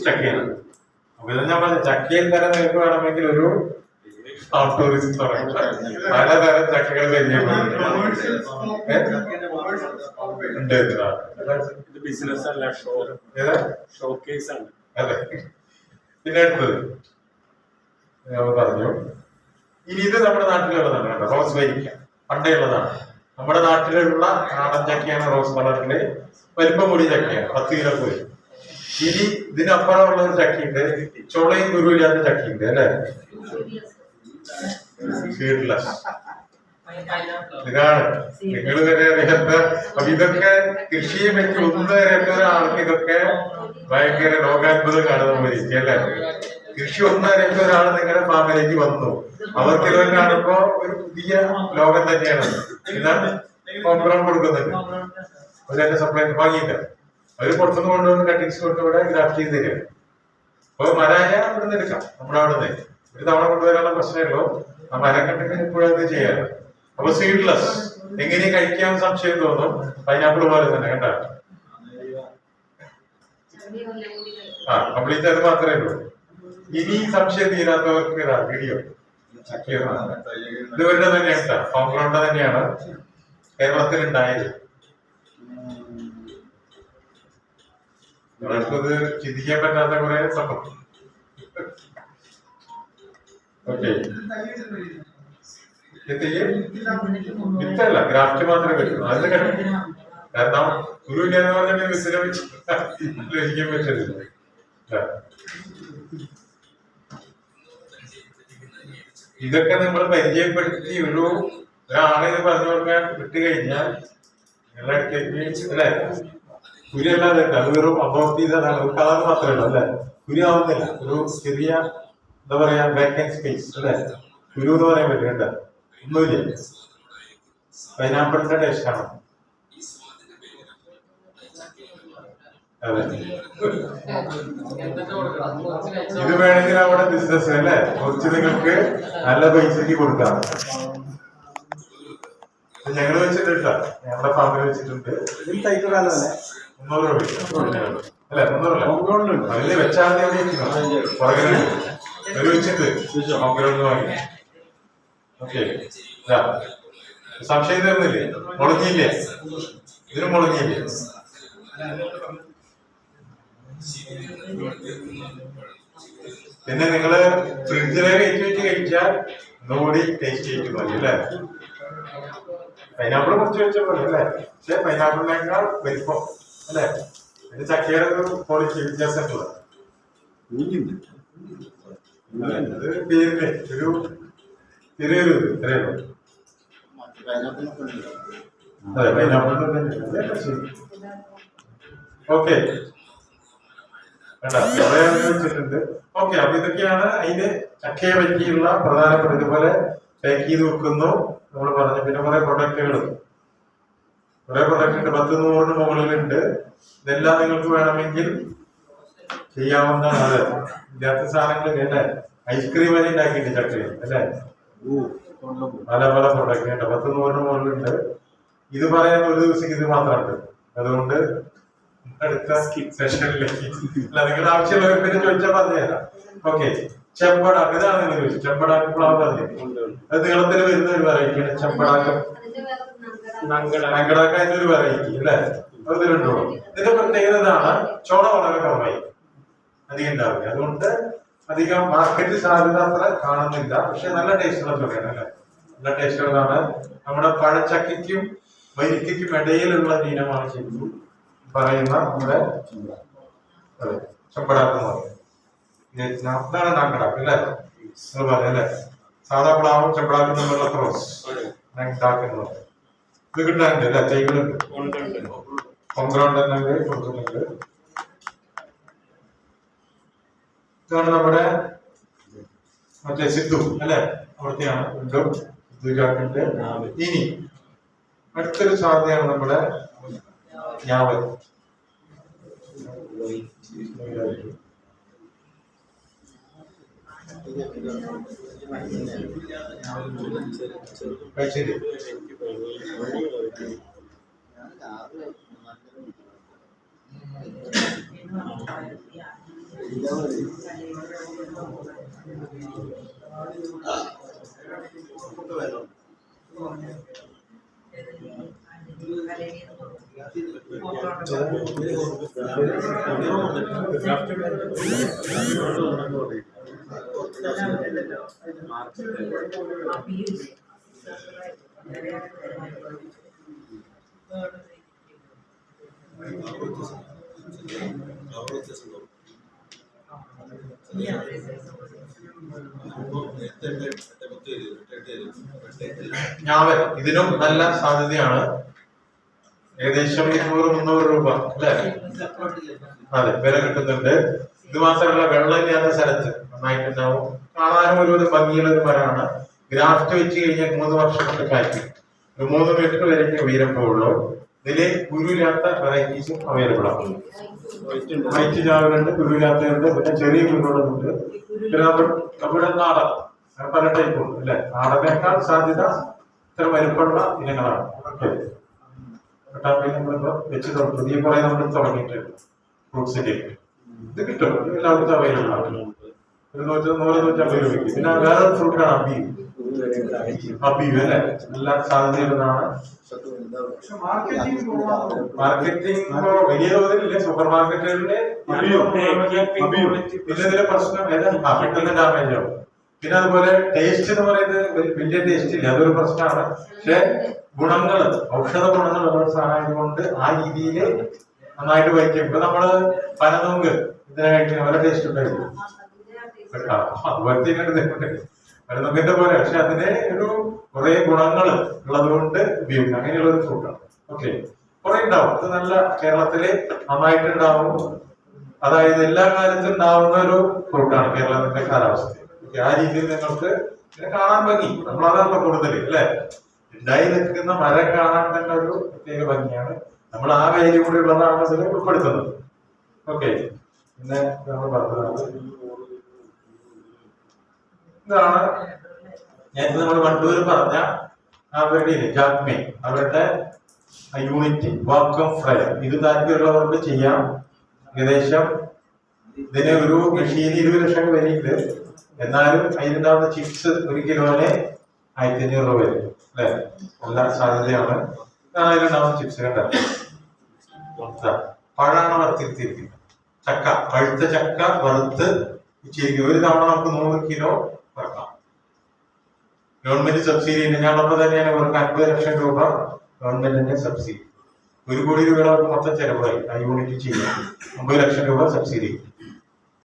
ചക്കയാണ് അപ്പൊ ഇത് ഞാൻ പറഞ്ഞ ചക്കയിൽ തന്നെ നിങ്ങൾക്ക് വേണമെങ്കിൽ ഒരു ടൂറിസ്റ്റ് തുടങ്ങാം. പലതരം ചക്കകൾ പരിചയപ്പെടുന്നുണ്ട് ഉണ്ട് ഇത്. ബിസിനസ് അല്ല ഷോക്കേസ് ആണ്. അതെ. പിന്നെ അടുത്തത്. ഞാൻ പറഞ്ഞു. ഇനി ഇത് നമ്മുടെ നാട്ടിലുള്ളതാണ് കേട്ടോ റോസ് വരിക്ക പണ്ടേ ഉള്ളതാണ്. നമ്മുടെ നാട്ടിലുള്ള നാടൻ ചക്കയാണ് റോസ് കളറിന്റെ വലിപ്പം കൂടി ചക്കയാണ് പത്ത് കിലോ പോയി ഇനി ഇതിനപ്പുറമുള്ള ഒരു ചക്കയുണ്ട് ചുളയും ഗുരുവില്ലാത്ത ചക്കയുണ്ട് അല്ലേ? സീഡ്ലെസ് ഇതാണ്. നിങ്ങൾ വരെ അറിയാത്ത അപ്പൊ ഇതൊക്കെ കൃഷിയെ പറ്റി ഒന്നും അറിയാത്ത ഒരാൾക്ക് ഇതൊക്കെ ഭയങ്കര ലോകാത്ഭുതം കാണുന്ന പോലെ ഇരിക്കും അല്ലേ? കൃഷി ഒന്നും അറിയാത്ത ഒരാൾ നിങ്ങളുടെ ഫാമിലേക്ക് വന്നു. അവർക്ക് ഇതൊക്കെ കാണുമ്പോ ഒരു പുതിയ ലോകം തന്നെയാണ്. ഇതാണ് കൊടുക്കുന്നത്. അവരെ സപ്ലൈ വാങ്ങിയില്ല. അവർ പുറത്തുനിന്ന് കൊണ്ടുവന്ന് കട്ടിങ്സ് കൊണ്ടുവിടെ ഗ്രാഫ്റ്റ് ചെയ്ത് തരിക അപ്പൊ മരായ ഇവിടെ നിന്ന് എടുക്കാം. നമ്മുടെ അവിടെ നിന്ന്. ഒരു തവണ കൊണ്ടുവരാനുള്ള പ്രശ്നമല്ലോ ആ മരം കണ്ടിട്ട് ഇപ്പോഴത് ചെയ്യാം അപ്പൊ സീഡ്ലെസ് എങ്ങനെ കഴിക്കാൻ സംശയം തോന്നും. പൈനാപ്പിൾ പോലെ തന്നെ കണ്ട? ആ കംപ്ലീറ്റ് അത് മാത്രമേ ഉള്ളൂ. ഇനി സംശയം തീരാത്തവർക്ക് വീഡിയോ ഇത് ഇവരുടെ തന്നെയാണ് കോൺഗ്രൗണ്ട് തന്നെയാണ് കേരളത്തിൽ ഉണ്ടായത് ചിന്തിക്കാൻ പറ്റാത്ത കുറെ സംഭവം. വിത്തല്ല ഗ്രാഫ്റ്റ് മാത്രമേ പറ്റൂ. അതിന് കാരണം ഗുരുവിന്റെ എന്ന് പറഞ്ഞാൽ വിത്തിനെ ലഭിക്കാൻ പറ്റരുത് ഇതൊക്കെ നമ്മൾ പരിചയപ്പെടുത്തി ഒരു ഒരാളെ ഇത് പറഞ്ഞു കൊടുക്കാൻ വിട്ടുകഴിഞ്ഞാൽ നിങ്ങളുടെ അല്ലേ? അത് വെറും ചെയ്തതാണ് ഒരു കളർ മാത്രമേ ഉള്ളൂ അല്ലേ? കുരി ആവുന്നില്ല. ഒരു ചെറിയ എന്താ പറയാ വേക്കൻ സ്പേസ് അല്ലെ? കുരു എന്ന് പറയാൻ പറ്റുന്നുണ്ട്. ഒന്നുമില്ല. പൈനാപ്പിളിന്റെ ടേസ്റ്റ് ആണ്. അതെ. ഇത് വേണമെങ്കിൽ അവിടെ ബിസിനസ് അല്ലേ? കുറച്ച് നിങ്ങൾക്ക് നല്ല പൈസക്ക് കൊടുക്കാം. ഞങ്ങൾ വെച്ചിട്ടുണ്ട് ഞങ്ങളുടെ ഫാമിലി വെച്ചിട്ടുണ്ട്. ഇതിൽ തൈക്ക് കാലമല്ലേ മുന്നൂറ് രൂപ അല്ല മുന്നൂറല്ല ഹോംഗ്രൗണ്ടിലുണ്ട് അതിൽ വെച്ചാൽ മതി അവിടെ ഇരിക്കുന്നു. പുറകിലുണ്ട് ഒരു വെച്ചിട്ട് ഹോംഗ്രൗണ്ട് വാങ്ങി. ഓക്കെ. സംശയം തരുന്നില്ലേ? മുളഞ്ഞില്ലേ ഇതിന് മുളഞ്ഞില്ലേ പിന്നെ നിങ്ങൾ ഫ്രിഡ്ജിലെ കയറ്റി വെച്ച് കഴിച്ചാൽ ഒന്നുകൂടി ടേസ്റ്റ് ചെയ്തിട്ട് മതി അല്ലേ? പൈനാപ്പിൾ കുറച്ച് വെച്ചാൽ മതി അല്ലേ? പക്ഷെ പൈനാപ്പിളിനേക്കാൾ വലിപ്പം അല്ലേ? പിന്നെ ചക്കയുടെ ഒരു ക്വാളിറ്റി വ്യത്യാസമുള്ള കുഞ്ഞുണ്ട് അത് പേരിൽ ഒരു ചെറിയൊരു ഇത് ഇത്രയേ ഉള്ളൂ. അതെ പൈനാപ്പിളിന്റെ തന്നെ ശരി ഓക്കെ. വെച്ചിട്ടുണ്ട്. ഓക്കെ അപ്പൊ ഇതൊക്കെയാണ് അതിന് ചക്കയെ പറ്റിയുള്ള പ്രധാനപ്പെട്ട ഇതുപോലെ പാക്ക് ചെയ്ത് വെക്കുന്നു. നമ്മൾ പറഞ്ഞു. പിന്നെ കുറെ പ്രൊഡക്റ്റുകൾ കുറെ പ്രൊഡക്റ്റ് ഉണ്ട്. പത്ത് നൂറിന് മുകളിലുണ്ട്. ഇതെല്ലാം നിങ്ങൾക്ക് വേണമെങ്കിൽ ചെയ്യാവുന്നതാണ്. അതെ. ഇല്ലാത്ത സാധനങ്ങൾ അല്ലേ? ഐസ്ക്രീം വരെ ഉണ്ടാക്കിയിട്ടുണ്ട് ചട്ടി. അല്ലേ? പല പല പ്രൊഡക്റ്റ് ഉണ്ട്. പത്ത് നൂറിന് മുകളിലുണ്ട്. ഇത് പറയാൻ ഒരു ദിവസം ഇത് മാത്രമുണ്ട്. അതുകൊണ്ട് അടുത്ത സെഷനിലേക്ക് അല്ല നിങ്ങൾ ആവശ്യമുള്ള പിന്നെ ചോദിച്ചാൽ പറഞ്ഞുതരാം ഓക്കെ ചെമ്പടാക്ക്. ഇതാണ് നിങ്ങൾ ചോദിച്ചത് ചെമ്പടാക്ക് പ്ലാവ് പറഞ്ഞു അത് നീളത്തിൽ വരുന്ന ഒരു വെറൈറ്റിയാണ് ചെമ്പടാക്കം. നങ്കടാക്ക എന്നൊരു വെറൈറ്റി അല്ലേ? അത് ഇതിന്റെ പ്രത്യേകത ഇതാണ് ചോള വളരെ കുറവായി. അധികം ഉണ്ടാവില്ല. അതുകൊണ്ട് അധികം മാർക്കറ്റ് സാധ്യത അത്ര കാണുന്നില്ല. പക്ഷെ നല്ല ടേസ്റ്റുള്ള ചോളയാണ് അല്ലേ? നല്ല ടേസ്റ്റുള്ളതാണ് നമ്മുടെ പഴച്ചക്കയ്ക്കും വരിക്കയ്ക്കും ഇടയിലുള്ള ഇനമാണ് ശരിക്കും പറയുന്ന നമ്മുടെ അതെ ചെമ്പടാക്കം എന്ന് പറയും വിയറ്റ്നാം ഇതാണ് നാങ്കടാക്ക് അല്ലേ? നിങ്ങൾ പറയാം അല്ലേ സാധാ പ്ലാവും ചെമ്പടാക്കും തമ്മിലുള്ള ക്രോസ് നാങ്കടാക്ക് എന്ന് പറയും ഇത് കിട്ടാനുണ്ട് അല്ലേ തൈകളുണ്ട് തന്നെ കൊടുക്കുന്നുണ്ട് ഇതാണ് നമ്മുടെ മറ്റേ സിദ്ധു അല്ലെ? അവിടുത്തെയാണ് വീണ്ടും സിദ്ധു ചാക്കിന്റെ ഇനി അടുത്തൊരു സാധ്യതയാണ് നമ്മുടെ ഞാവൽ. കഴിച്ചില്ലേ ഇതിനും നല്ല സാധ്യതയാണ്. ഏകദേശം ഇരുന്നൂറ് മുന്നൂറ് രൂപ അല്ലേ? അതെ വില കിട്ടുന്നുണ്ട്. ഇത് മാത്രമല്ല വെള്ളം ഇല്ലാത്ത സ്ഥലത്ത് നന്നായിട്ടുണ്ടാവും. കാണാനും ഒരു ഒരു ഭംഗിയുള്ള ഒരു മരമാണ്. ഗ്രാഫ്റ്റ് വെച്ച് കഴിഞ്ഞാൽ മൂന്ന് വർഷം കൊണ്ട് കായ്ക്കും. ഒരു മൂന്ന് മീറ്റർ വരെ ഉയരം പോകുള്ളൂ ഇതിൽ ഗുരുവില്ലാത്ത വെറൈറ്റീസും അവൈലബിൾ ആണ്. വൈറ്റ് ചാവലുണ്ട് ഗുരുവില്ലാത്തതുണ്ട് പിന്നെ ചെറിയ ഗുരുകളുണ്ട് പിന്നെ നമ്മുടെ നാടൻ പല ടൈപ്പ് ഉണ്ട് അല്ലെ? നാടനേക്കാൾ സാധ്യത ഇത്ര വലുപ്പമുള്ള ഇനങ്ങളാണ്. വെച്ച് തുടങ്ങി. പുതിയ കുറെ നമ്മൾ തുടങ്ങിയിട്ടുണ്ട് ഫ്രൂട്ട്സിന്റെ ഇത് കിട്ടും. എല്ലാവർക്കും അവൈലബിൾ ആണ്. നൂറ്റി നൂറ് രൂപയ്ക്ക്. പിന്നെ വേറെ ഫ്രൂട്ടാണ് അബി. അബി അല്ലെ? എല്ലാ സാധ്യതയുള്ളതാണ് മാർക്കറ്റിംഗ് വലിയ തോതിലില്ല. സൂപ്പർ മാർക്കറ്റുകളിലെ പ്രശ്നം ഏതാ? പെട്ടെന്ന് ഡാമേജ് ആവും. പിന്നെ അതുപോലെ ടേസ്റ്റ് എന്ന് പറയുന്നത് വലിയ ടേസ്റ്റ് ഇല്ല. അതൊരു പ്രശ്നമാണ്. പക്ഷെ ഗുണങ്ങൾ ഔഷധ ഗുണങ്ങളുള്ള ഒരു സാധനമായതുകൊണ്ട് ആ രീതിയിൽ നന്നായിട്ട് വയ്ക്കും ഇപ്പൊ നമ്മൾ പനനൂങ്ക് ഇതിനെ കഴിക്കുന്ന വളരെ ടേസ്റ്റ് ഉണ്ടായിരുന്നു അതുപോലത്തെ പനനൊങ്കിന്റെ പോലെ. പക്ഷെ അതിന് ഒരു കുറെ ഗുണങ്ങൾ ഉള്ളതുകൊണ്ട് ഉപയോഗിക്കും. അങ്ങനെയുള്ള ഒരു ഫ്രൂട്ടാണ് ഓക്കെ കുറെ ഉണ്ടാവും. അത് നല്ല കേരളത്തിൽ നന്നായിട്ട് ഉണ്ടാവും. അതായത് എല്ലാ കാലത്തും ഉണ്ടാവുന്ന ഒരു ഫ്രൂട്ടാണ് കേരളത്തിന്റെ കാലാവസ്ഥ. ആ രീതിയിൽ നിങ്ങൾക്ക് ഇതിനെ കാണാൻ ഭംഗി. നമ്മളതാണല്ലോ കൂടുതൽ അല്ലെ? ഉണ്ടായി നിൽക്കുന്ന മരം കാണാൻ തന്നെ ഒരു പ്രത്യേക ഭംഗിയാണ്. നമ്മൾ ആ വേദി കൂടെ ഉള്ളതാണ് ഇതിൽ ഉൾപ്പെടുത്തുന്നത്. ഓക്കെ പിന്നെ നമ്മൾ പറഞ്ഞത് ഇതാണ്. നേരത്തെ നമ്മൾ വണ്ടൂർ പറഞ്ഞ അവരുടെ ജാഗ്മേ അവരുടെ യൂണിറ്റ് വാക്കം ഫ്രയർ ഇത് താല്പര്യമുള്ളവർക്ക് ചെയ്യാം. ഏകദേശം ഇതിന് ഒരു മെഷീൻ ഇരുപത് ലക്ഷം വരെയുണ്ട് എന്നാലും അതിനുണ്ടാവുന്ന ചിപ്സ് ഒരു കിലോന് ആയിരത്തി അഞ്ഞൂറ് രൂപ വരും. അല്ലെ? എല്ലാ സാധ്യതയാണ്. അതിലുണ്ടാവുന്ന ചിപ്സ് കണ്ട? പഴമാണ് വറുത്തിരുത്തിയിരിക്കുന്നത് ചക്ക പഴുത്ത ചക്ക വറുത്ത് വെച്ചിരിക്കും ഒരു തവണ നമുക്ക് നൂറ് കിലോ വറുക്കാം. ഗവൺമെന്റ് സബ്സിഡി ഞങ്ങളപ്പോ തന്നെയാണ് ഇവർക്ക് അൻപത് ലക്ഷം രൂപ ഗവൺമെന്റിന്റെ സബ്സിഡി. ഒരു കോടി രൂപയുടെ മൊത്തം ചെലവായി ആ യൂണിറ്റ് ചെയ്യാൻ അമ്പത് ലക്ഷം രൂപ സബ്സിഡി.